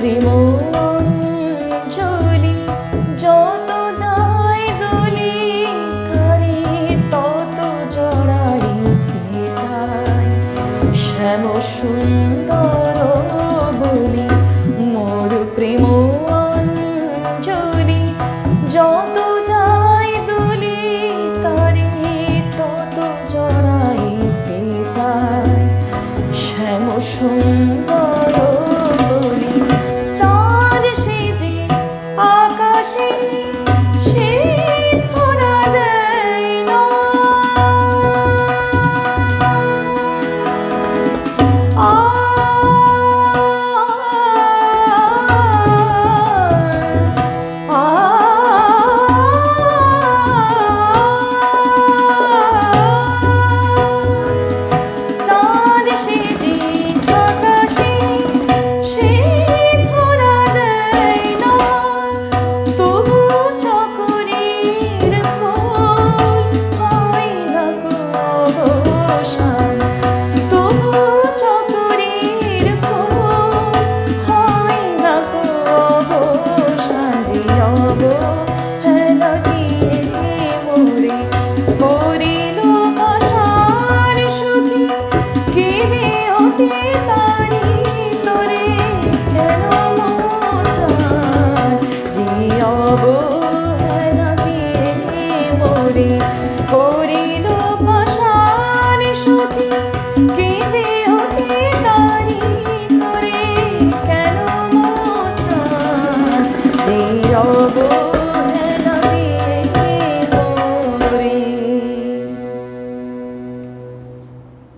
প্রেম জলি যত যায় দলি তারে তত জড়াই কে যায় শ্যাম সুন্দর বলি, মোর প্রেম জলি যত যায় দলি তারে তত জড়াই কে যায় শ্যাম সুন্দর যাব।